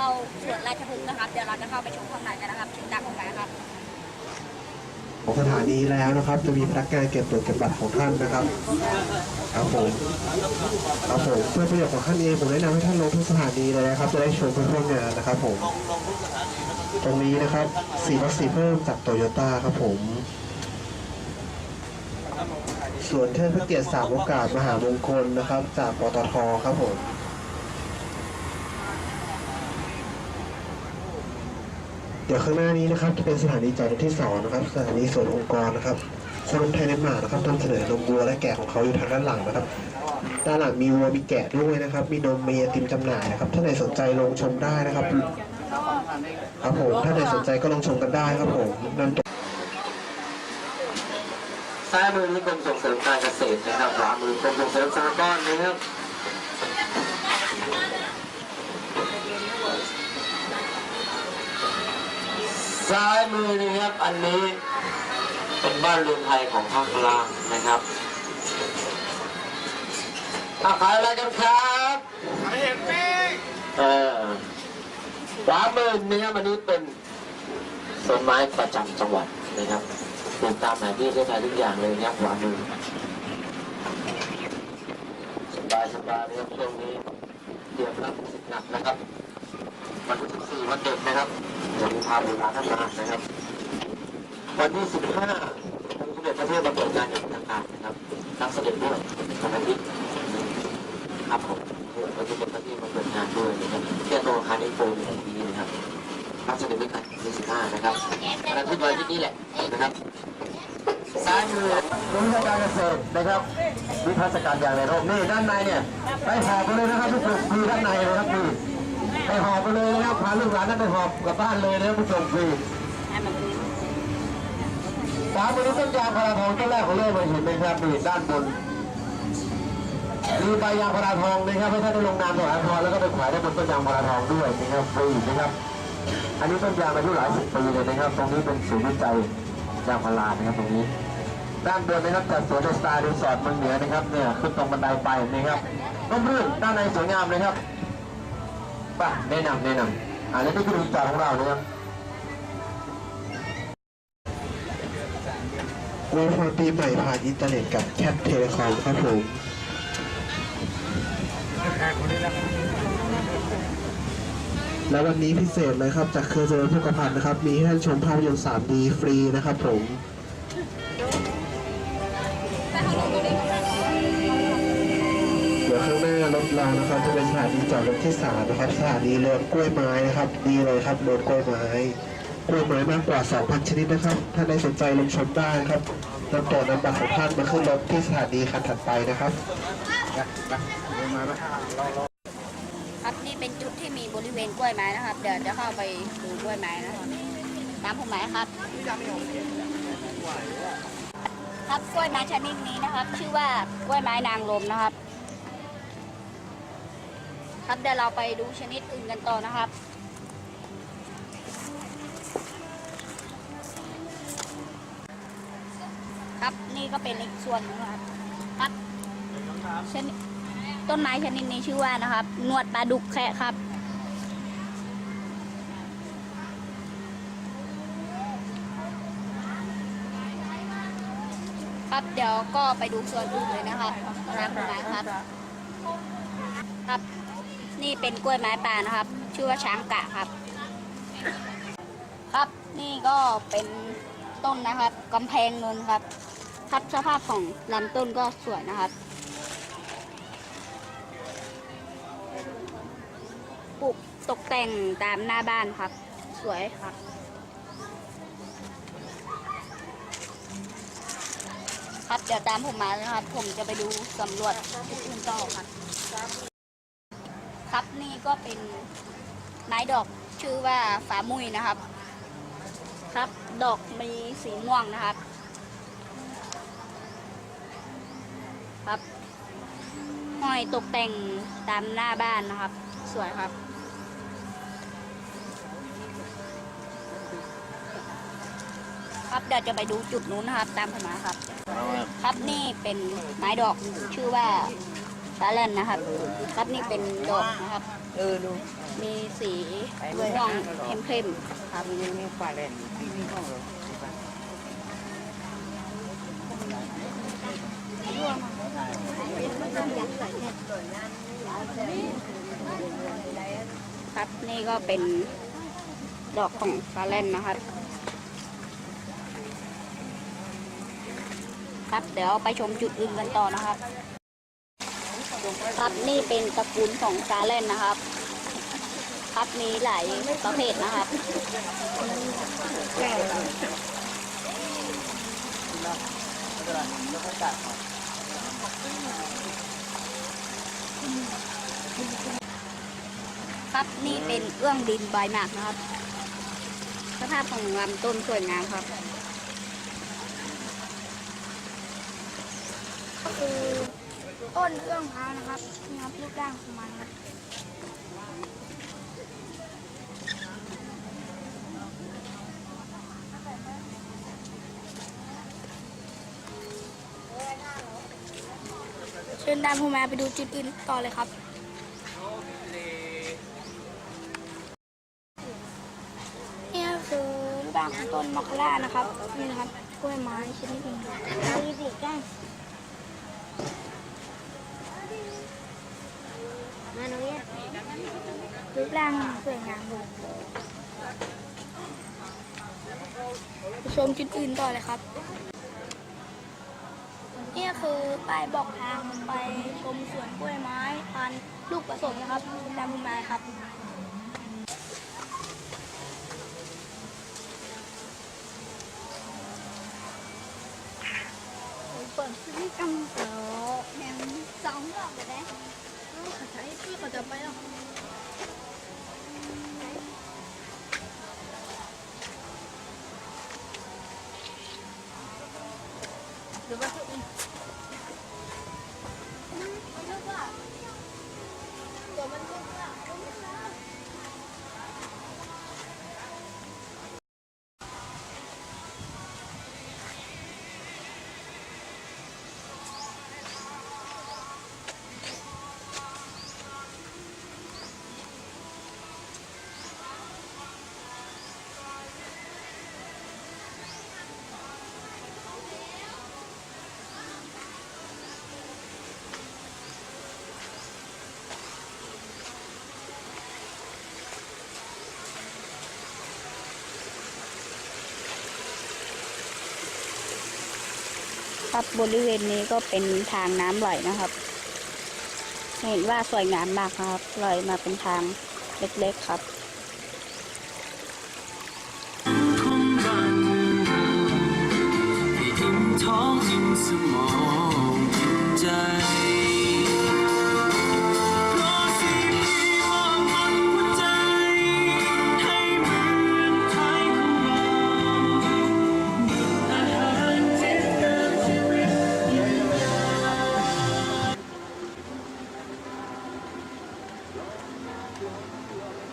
เข้าสวนราชพฤกษ์นะครับ เดี๋ยวเราจะเข้าไปชมข้างในกันนะครับชิญตามผมไปนะครับของสถานีแล้วนะครับ จะมีพนักงานเก็บตรวจเก็บบัตรของท่านนะครับครับผมครับผมเพื่อประโยชน์ของท่านเองผมแนะนำให้ท่านลงทุกสถานีเลยนะครับ จะได้ชมเพื่อนๆงานนะครับผมตรงนี้นะครับสีวัคซีเพิ่มจากโตโยต้าครับผมส่วนเทิดพระเกียรติสามโอกาสมหามงคลนะครับ จากปตทครับผม ดี๋ยวข้างหน้านี้นะครับจะเป็นสถานีจอดรถที่สองนะครับสถานีสวนองค์กรนะครับโคนมไทยเดนมาร์กนะครับนำเสนอนมวัวและแกะของเขาอยู่ทางด้านหลังนะครับด้านหลังมีวัวมีแกะด้วยนะครับ มีนมมีไอติมจำหน่ายนะครับท่านไหนสนใจลงชมได้นะครับ ครับผมถ้าไหนสนใจก็ลองชมกันได้ครับผมนั่นซ้ายมือนี่กรมส่งเสริมการเกษตรนะครับขวามือกรมส่งเสริมสหกรณ์นะครับ ซ้ายมือนะครับ อันนี้เป็นบ้านเรือนไทยของภาคกลางนะครับอาขายอะไรกันครับไม่เห็นปิ้งเออขวามือนะครับอันนี้เป็นต้นไม้ประจำจังหวัดนะครับปลูกตามแผนที่ประเทศไทยทุกอย่างเลยนะครับขวามือสบายสบายนะครับช่วงนี้เตรียมรับสิทธิ์หนักนะครับวันที่14วันเด็กนะครับ จะมีพาบุตรหลานท่านมานะครับ วันที่ 15องค์สมเด็จพระเทพมาเปิดงานอย่างเป็นทางการนะครับรับเสด็จด้วยวันอาทิตย์ครับผมวันที่เป็นพระที่มาเปิดงานด้วยนะครับที่ตัวอาคารเอ็กโปในปีนี้นะครับรับเสด็จด้วยกันที่15นะครับวันอาทิตย์วันอาทิตย์นี้แหละนะครับซ้ายมือรู้ราการเกษตรนะครับวิพัฒนาการอย่างไรโรคนี่ด้านในเนี่ยไปหอบไปเลยนะครับทุกคนคือด้านในเลยครับนี่ ไปหอบไปเลยนะครับพาลูกหลานนั่นไปหอบกลับบ้านเลยนะครับผู้ชมฟรีสามบริษัทยางพาราทองต้นแรกของโลกเลยเห็นไหมครับนี่ด้านบนมีใบยางพาราทองนะครับให้ท่านได้ลงนามถวายพรแล้วก็ไปขายได้บนต้นยางพาราทองด้วยนะครับฟรีนะครับอันนี้ต้นยางอายุหลายสิบปีเลยนะครับ ตรงนี้เป็นศูนย์วิจัยยางพารานะครับตรงนี้ ด้านบนนะครับจัดสวนสไตล์รีสอร์ทเมืองเหนือนะครับเนี่ยขึ้นตรงบันไดไปนะครับร่มรื่นด้านในสวยงามเลยครับ ป่ะแนะนำแนะนำอันนี้ก็คือรีสอร์ของเรานะครับอวยพรปีใหม่ผ่านอินเทอร์เน็ตกับแคปเทเลคอมครับผมและวันนี้พิเศษเลยครับ จากเครือเจริญพุกพันธ์นะครับ มีให้ชมภาพยนตร์ 3D ฟรีนะครับผมเดี๋ยวข้างหน้า รถรานะครับ จะเป็นสถานีจอดรถที่สามนะครับสถานีเรือกล้วยไม้นะครับดีเลยครับเรือกล้วยไม้กล้วยไม้มากกว่า 2,000 ชนิดนะครับ ถ้าใดสนใจลงชมได้ครับนำตัวนำบัตรของท่านมาขึ้นรถที่สถานีคันถัดไปนะครับครับนี่เป็นจุดที่มีบริเวณกล้วยไม้นะครับ เดี๋ยวจะเข้าไปดูกล้วยไม้นะครับตามผมไหมครับครับกล้วยไม้ชนิดนี้นะครับ ชื่อว่ากล้วยไม้นางลมนะครับ ครับเดี๋ยวเราไปดูชนิดอื่นกันต่อนะครับครับนี่ก็เป็นอีกส่วนหนึงครับครับชนิดต้นไม้ชนิดนี้ชื่อว่านะครับนวดปลาดุกแคะครับ ครับเดี๋ยวก็ไปดูส่วนอื่นเลยนะครับร้านกล้วยไม้ครับครับ นี่เป็นกล้วยไม้ป่านะครับ ชื่อว่าช้างกะครับ ครับนี่ก็เป็นต้นนะครับกำแพงนนท์ครับครับสภาพของลำต้นก็สวยนะครับปลูกตกแต่งตามหน้าบ้านครับ สวยครับครับเดี๋ยวตามผมมาเลยนะครับ ผมจะไปดูสำรวจจุดอื่นต่อครับ ครับ นี่ก็เป็นไม้ดอกชื่อว่าฝามุยนะครับ ครับ ดอกมีสีม่วงนะครับ ครับห้อยตกแต่งตามหน้าบ้านนะครับ สวยครับครับเดี๋ยวจะไปดูจุดนู้นนะครับ ตามผมมาครับ ครับนี่เป็นไม้ดอกชื่อว่า ฟาเลนนะครับ ครับนี่เป็นดอกนะครับ เออดูมีสีม่วงเข้มๆครับนี่นี่ปลาแดนนี่นี่องเราครับนี่ก็เป็นดอกของฟาเลนนะครับ ครับเดี๋ยวไปชมจุดอื่นกันต่อนะครับ ครับนี่เป็นตระกูลของฟาเลนนะครับ ครับมีหลายประเภทนะครับครับนี่เป็นเอื้องดินใบหมากนะครับ สภาพของลำต้นสวยงามครับก็คือ ต้นเอื้องพร้าวนะครับนี่ครับรูปร่างของมันครับเชิญตามผมมาไปดูจุดอื่นต่อเลยครับนี่คือรูปร่างของต้นมอคคาร่านะครับนี่นะครับกล้วยไม้ชนิดหนึ่งเอาดีสิแก้ มาหนูเนี่ยรูปร่างสวยงามเลยชมจุดอื่นต่อเลยครับ นี่คือป้ายบอกทางไปชมสวนกล้วยไม้พันลูกผสมนะครับตามมุมมาครับเปิดที่กังเต๋อแหมสองดอกเลยนะ เขาใช้ที่เข ครับบริเวณนี้ก็เป็นทางน้ำไหลนะครับ เห็นว่าสวยงามมากครับไหลมาเป็นทางเล็กๆครับ